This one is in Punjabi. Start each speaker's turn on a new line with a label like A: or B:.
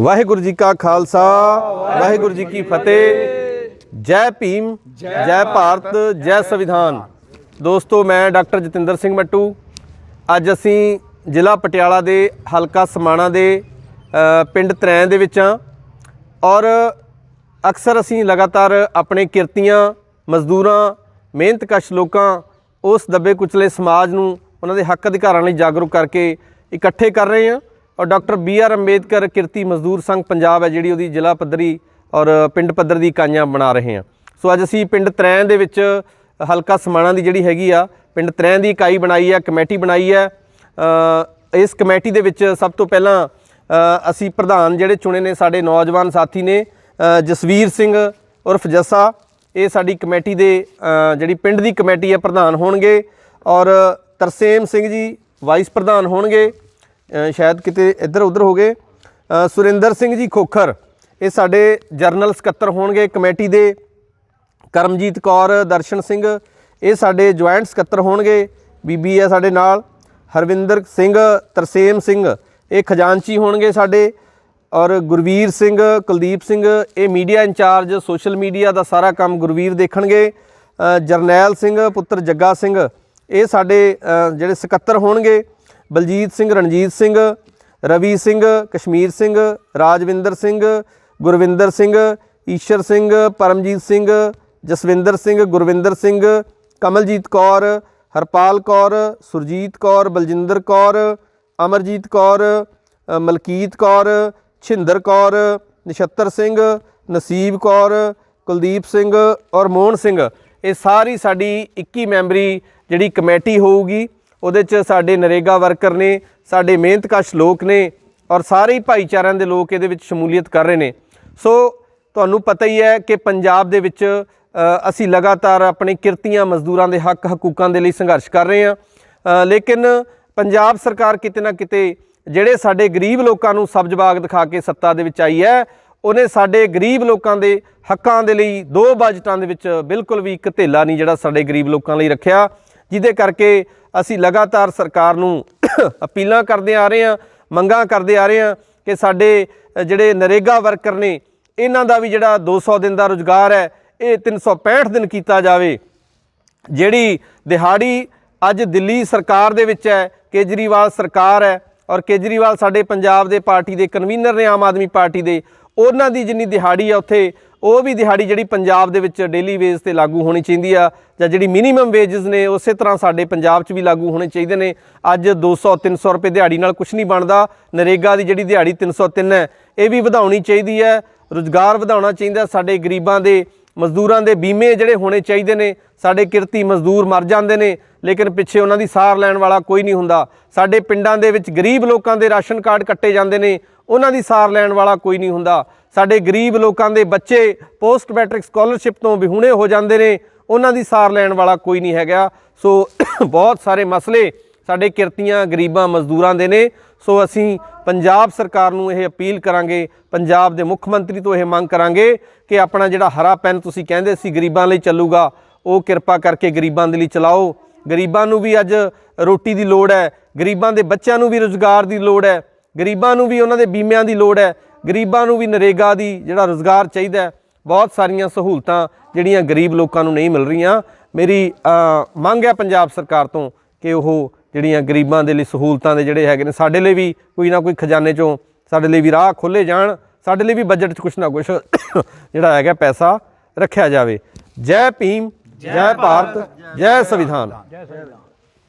A: ਵਾਹਿਗੁਰੂ ਜੀ ਕਾ ਖਾਲਸਾ, ਵਾਹਿਗੁਰੂ ਜੀ ਕੀ ਫਤਿਹ। ਜੈ ਭੀਮ, ਜੈ ਭਾਰਤ, ਜੈ ਸੰਵਿਧਾਨ। ਦੋਸਤੋ, ਮੈਂ ਡਾਕਟਰ ਜਤਿੰਦਰ ਸਿੰਘ ਮੱਟੂ। ਅੱਜ ਅਸੀਂ ਜ਼ਿਲ੍ਹਾ ਪਟਿਆਲਾ ਦੇ ਹਲਕਾ ਸਮਾਣਾ ਦੇ ਪਿੰਡ ਤਰੈਂ ਦੇ ਵਿੱਚ ਹਾਂ। ਔਰ ਅਕਸਰ ਅਸੀਂ ਲਗਾਤਾਰ ਆਪਣੇ ਕਿਰਤੀਆਂ, ਮਜ਼ਦੂਰਾਂ, ਮਿਹਨਤਕਸ਼ ਲੋਕਾਂ, ਉਸ ਦੱਬੇ ਕੁਚਲੇ ਸਮਾਜ ਨੂੰ ਉਹਨਾਂ ਦੇ ਹੱਕ ਅਧਿਕਾਰਾਂ ਲਈ ਜਾਗਰੂਕ ਕਰਕੇ ਇਕੱਠੇ ਕਰ ਰਹੇ ਹਾਂ। ਔਰ ਡਾਕਟਰ ਬੀ ਆਰ ਅੰਬੇਦਕਰ ਕਿਰਤੀ ਮਜ਼ਦੂਰ ਸੰਘ ਪੰਜਾਬ ਹੈ, ਜਿਹੜੀ ਉਹਦੀ ਜ਼ਿਲ੍ਹਾ ਪੱਧਰੀ ਔਰ ਪਿੰਡ ਪੱਧਰ ਦੀ ਇਕਾਈਆਂ ਬਣਾ ਰਹੇ ਹਾਂ। ਸੋ ਅੱਜ ਅਸੀਂ ਪਿੰਡ ਤਰੈਂ ਦੇ ਵਿੱਚ ਹਲਕਾ ਸਮਾਣਾ ਦੀ ਜਿਹੜੀ ਹੈਗੀ ਆ, ਪਿੰਡ ਤਰੈਂ ਦੀ ਇਕਾਈ ਬਣਾਈ ਹੈ, ਕਮੇਟੀ ਬਣਾਈ ਹੈ। ਇਸ ਕਮੇਟੀ ਦੇ ਵਿੱਚ ਸਭ ਤੋਂ ਪਹਿਲਾਂ ਅਸੀਂ ਪ੍ਰਧਾਨ ਜਿਹੜੇ ਚੁਣੇ ਨੇ ਸਾਡੇ ਨੌਜਵਾਨ ਸਾਥੀ ਨੇ ਜਸਵੀਰ ਸਿੰਘ ਉਰਫ ਜੱਸਾ, ਇਹ ਸਾਡੀ ਕਮੇਟੀ ਦੇ ਜਿਹੜੀ ਪਿੰਡ ਦੀ ਕਮੇਟੀ ਹੈ, ਪ੍ਰਧਾਨ ਹੋਣਗੇ। ਔਰ ਤਰਸੇਮ ਸਿੰਘ ਜੀ, ਵਾਈਸ ਪ੍ਰਧਾਨ ਹੋਣਗੇ। ਸ਼ਾਇਦ ਕਿਤੇ ਇੱਧਰ ਉੱਧਰ ਹੋ ਗਏ। ਸੁਰਿੰਦਰ ਸਿੰਘ ਜੀ ਖੋਖਰ, ਇਹ ਸਾਡੇ ਜਰਨਲ ਸਕੱਤਰ ਹੋਣਗੇ, ਕਮੇਟੀ ਦੇ। ਕਰਮਜੀਤ ਕੌਰ, ਦਰਸ਼ਨ ਸਿੰਘ, ਇਹ ਸਾਡੇ ਜੁਆਇੰਟ ਸਕੱਤਰ ਹੋਣਗੇ, ਬੀਬੀ ਹੈ ਸਾਡੇ ਨਾਲ। ਹਰਵਿੰਦਰ ਸਿੰਘ, ਤਰਸੇਮ ਸਿੰਘ, ਇਹ ਖਜ਼ਾਨਚੀ ਹੋਣਗੇ ਸਾਡੇ। ਔਰ ਗੁਰਵੀਰ ਸਿੰਘ, ਕੁਲਦੀਪ ਸਿੰਘ, ਇਹ ਮੀਡੀਆ ਇੰਚਾਰਜ, ਸੋਸ਼ਲ ਮੀਡੀਆ ਦਾ ਸਾਰਾ ਕੰਮ ਗੁਰਵੀਰ ਦੇਖਣਗੇ। ਜਰਨੈਲ ਸਿੰਘ, ਪੁੱਤਰ ਜੱਗਾ ਸਿੰਘ, ਇਹ ਸਾਡੇ ਜਿਹੜੇ ਸਕੱਤਰ ਹੋਣਗੇ। ਬਲਜੀਤ ਸਿੰਘ, ਰਣਜੀਤ ਸਿੰਘ, ਰਵੀ ਸਿੰਘ, ਕਸ਼ਮੀਰ ਸਿੰਘ, ਰਾਜਵਿੰਦਰ ਸਿੰਘ, ਗੁਰਵਿੰਦਰ ਸਿੰਘ, ਈਸ਼ਰ ਸਿੰਘ, ਪਰਮਜੀਤ ਸਿੰਘ, ਜਸਵਿੰਦਰ ਸਿੰਘ, ਗੁਰਵਿੰਦਰ ਸਿੰਘ, ਕਮਲਜੀਤ ਕੌਰ, ਹਰਪਾਲ ਕੌਰ, ਸੁਰਜੀਤ ਕੌਰ, ਬਲਜਿੰਦਰ ਕੌਰ, ਅਮਰਜੀਤ ਕੌਰ ਮਲਕੀਤ ਕੌਰ, ਛਿੰਦਰ ਕੌਰ, ਨਛੱਤਰ ਸਿੰਘ, ਨਸੀਬ ਕੌਰ, ਕੁਲਦੀਪ ਸਿੰਘ ਔਰ ਮੋਹਨ ਸਿੰਘ। ਇਹ ਸਾਰੀ ਸਾਡੀ 21 ਮੈਂਬਰੀ ਜਿਹੜੀ ਕਮੇਟੀ ਹੋਊਗੀ ਉਹਦੇ 'ਚ ਸਾਡੇ ਨਰੇਗਾ ਵਰਕਰ ਨੇ, ਸਾਡੇ ਮਿਹਨਤਕਸ਼ ਲੋਕ ਨੇ ਔਰ ਸਾਰੇ ਭਾਈਚਾਰਿਆਂ ਦੇ ਲੋਕ ਇਹਦੇ ਵਿੱਚ ਸ਼ਮੂਲੀਅਤ ਕਰ ਰਹੇ ਨੇ। ਸੋ ਤੁਹਾਨੂੰ ਪਤਾ ਹੀ ਹੈ ਕਿ ਪੰਜਾਬ ਦੇ ਵਿੱਚ ਅਸੀਂ ਲਗਾਤਾਰ ਆਪਣੇ ਕਿਰਤੀਆਂ, ਮਜ਼ਦੂਰਾਂ ਦੇ ਹੱਕ, ਹਕੂਕਾਂ ਦੇ ਲਈ ਸੰਘਰਸ਼ ਕਰ ਰਹੇ ਹਾਂ। ਲੇਕਿਨ ਪੰਜਾਬ ਸਰਕਾਰ ਕਿਤੇ ਨਾ ਕਿਤੇ ਜਿਹੜੇ ਸਾਡੇ ਗਰੀਬ ਲੋਕਾਂ ਨੂੰ ਸਬਜ਼ ਬਾਗ ਦਿਖਾ ਕੇ ਸੱਤਾ ਦੇ ਵਿੱਚ ਆਈ ਹੈ, ਉਹਨੇ ਸਾਡੇ ਗਰੀਬ ਲੋਕਾਂ ਦੇ ਹੱਕਾਂ ਦੇ ਲਈ ਦੋ ਬਜਟਾਂ ਦੇ ਵਿੱਚ ਬਿਲਕੁਲ ਵੀ ਇੱਕ ਧੇਲਾ ਨਹੀਂ ਜਿਹੜਾ ਸਾਡੇ ਗਰੀਬ ਲੋਕਾਂ ਲਈ ਰੱਖਿਆ। ਜਿਹਦੇ ਕਰਕੇ ਅਸੀਂ ਲਗਾਤਾਰ ਸਰਕਾਰ ਨੂੰ ਅਪੀਲਾਂ ਕਰਦੇ ਆ ਰਹੇ ਹਾਂ, ਮੰਗਾਂ ਕਰਦੇ ਆ ਰਹੇ ਹਾਂ ਕਿ ਸਾਡੇ ਜਿਹੜੇ ਨਰੇਗਾ ਵਰਕਰ ਨੇ, ਇਹਨਾਂ ਦਾ ਵੀ ਜਿਹੜਾ 200 ਦਿਨ ਦਾ ਰੁਜ਼ਗਾਰ ਹੈ, ਇਹ 365 ਦਿਨ ਕੀਤਾ ਜਾਵੇ। ਜਿਹੜੀ ਦਿਹਾੜੀ ਅੱਜ ਦਿੱਲੀ ਸਰਕਾਰ ਦੇ ਵਿੱਚ ਹੈ, ਕੇਜਰੀਵਾਲ ਸਰਕਾਰ ਹੈ, ਔਰ ਕੇਜਰੀਵਾਲ ਸਾਡੇ ਪੰਜਾਬ ਦੇ ਪਾਰਟੀ ਦੇ ਕਨਵੀਨਰ ਨੇ, ਆਮ ਆਦਮੀ ਪਾਰਟੀ ਦੇ, ਉਹਨਾਂ ਦੀ ਜਿੰਨੀ ਦਿਹਾੜੀ ਆ ਉੱਥੇ ਉਹ ਵੀ ਦਿਹਾੜੀ ਜਿਹੜੀ ਪੰਜਾਬ ਦੇ ਵਿੱਚ ਡੇਲੀ ਵੇਜ ਤੇ ਲਾਗੂ ਹੋਣੀ ਚਾਹੀਦੀ ਆ, ਜਾਂ ਜਿਹੜੀ ਮਿਨੀਮਮ ਵੇਜਸ ਨੇ, ਉਸੇ ਤਰ੍ਹਾਂ ਸਾਡੇ ਪੰਜਾਬ 'ਚ ਵੀ ਲਾਗੂ ਹੋਣੇ ਚਾਹੀਦੇ ਨੇ। ਅੱਜ 200 300 ਰੁਪਏ ਦਿਹਾੜੀ ਨਾਲ ਕੁਝ ਨਹੀਂ ਬਣਦਾ। ਨਰੇਗਾ ਦੀ ਜਿਹੜੀ ਦਿਹਾੜੀ 303 ਹੈ, ਇਹ ਵੀ ਵਧਾਉਣੀ ਚਾਹੀਦੀ ਹੈ। ਰੁਜ਼ਗਾਰ ਵਧਾਉਣਾ ਚਾਹੀਦਾ ਸਾਡੇ ਗਰੀਬਾਂ ਦੇ, ਮਜ਼ਦੂਰਾਂ ਦੇ ਬੀਮੇ ਜਿਹੜੇ ਹੋਣੇ ਚਾਹੀਦੇ ਨੇ, ਸਾਡੇ ਕਿਰਤੀ ਮਜ਼ਦੂਰ ਮਰ ਜਾਂਦੇ ਨੇ, ਲੇਕਿਨ ਪਿੱਛੇ ਉਹਨਾਂ ਦੀ ਸਾਰ ਲੈਣ ਵਾਲਾ ਕੋਈ ਨਹੀਂ ਹੁੰਦਾ। ਸਾਡੇ ਪਿੰਡਾਂ ਦੇ ਵਿੱਚ ਗਰੀਬ ਲੋਕਾਂ ਦੇ ਰਾਸ਼ਨ ਕਾਰਡ ਕੱਟੇ ਜਾਂਦੇ ਨੇ। ਉਹਨਾਂ ਦੀ ਸਾਰ ਲੈਣ ਵਾਲਾ ਕੋਈ ਨਹੀਂ ਹੁੰਦਾ। ਸਾਡੇ ਗਰੀਬ ਲੋਕਾਂ ਦੇ ਬੱਚੇ ਪੋਸਟ ਮੈਟ੍ਰਿਕ ਸਕਾਲਰਸ਼ਿਪ ਤੋਂ ਵਿਹੂਣੇ ਹੋ ਜਾਂਦੇ ਨੇ, ਉਹਨਾਂ ਦੀ ਸਾਰ ਲੈਣ ਵਾਲਾ ਕੋਈ ਨਹੀਂ ਹੈਗਾ। ਸੋ ਬਹੁਤ ਸਾਰੇ ਮਸਲੇ ਸਾਡੇ ਕਿਰਤੀਆਂ ਗਰੀਬਾਂ ਮਜ਼ਦੂਰਾਂ ਦੇ ਨੇ। ਸੋ ਅਸੀਂ ਪੰਜਾਬ ਸਰਕਾਰ ਨੂੰ ਇਹ ਅਪੀਲ ਕਰਾਂਗੇ, ਪੰਜਾਬ ਦੇ ਮੁੱਖ ਮੰਤਰੀ ਤੋਂ ਇਹ ਮੰਗ ਕਰਾਂਗੇ ਕਿ ਆਪਣਾ ਜਿਹੜਾ ਹਰਾ ਪੈਨ ਤੁਸੀਂ ਕਹਿੰਦੇ ਸੀ ਗਰੀਬਾਂ ਲਈ ਚੱਲੂਗਾ, ਉਹ ਕਿਰਪਾ ਕਰਕੇ ਗਰੀਬਾਂ ਦੇ ਲਈ ਚਲਾਓ। ਗਰੀਬਾਂ ਨੂੰ ਵੀ ਅੱਜ ਰੋਟੀ ਦੀ ਲੋੜ ਹੈ, ਗਰੀਬਾਂ ਦੇ ਬੱਚਿਆਂ ਨੂੰ ਵੀ ਰੋਜ਼ਗਾਰ ਦੀ ਲੋੜ ਹੈ। ਗਰੀਬਾਂ ਨੂੰ ਵੀ ਉਹਨਾਂ ਦੇ ਬੀਮਿਆਂ ਦੀ ਲੋੜ ਹੈ, ਗਰੀਬਾਂ ਨੂੰ ਵੀ ਨਰੇਗਾ ਦੀ ਜਿਹੜਾ ਰੋਜ਼ਗਾਰ ਚਾਹੀਦਾ ਬਹੁਤ ਸਾਰੀਆਂ ਸਹੂਲਤਾਂ ਜਿਹੜੀਆਂ ਗਰੀਬ ਲੋਕਾਂ ਨੂੰ ਨਹੀਂ ਮਿਲ ਰਹੀਆਂ। ਮੇਰੀ ਮੰਗ ਹੈ ਪੰਜਾਬ ਸਰਕਾਰ ਤੋਂ ਕਿ ਉਹ ਜਿਹੜੀਆਂ ਗਰੀਬਾਂ ਦੇ ਲਈ ਸਹੂਲਤਾਂ ਦੇ ਜਿਹੜੇ ਹੈਗੇ ਨੇ, ਸਾਡੇ ਲਈ ਵੀ ਕੋਈ ਨਾ ਕੋਈ ਖਜ਼ਾਨੇ ਚੋਂ ਸਾਡੇ ਲਈ ਵੀ ਰਾਹ ਖੋਲੇ ਜਾਣ, ਸਾਡੇ ਲਈ ਵੀ ਬਜਟ 'ਚ ਕੁਛ ਨਾ ਕੁਛ ਜਿਹੜਾ ਹੈਗਾ ਪੈਸਾ ਰੱਖਿਆ ਜਾਵੇ। ਜੈ ਭੀਮ, ਜੈ ਭਾਰਤ ਜੈ ਸੰਵਿਧਾਨ।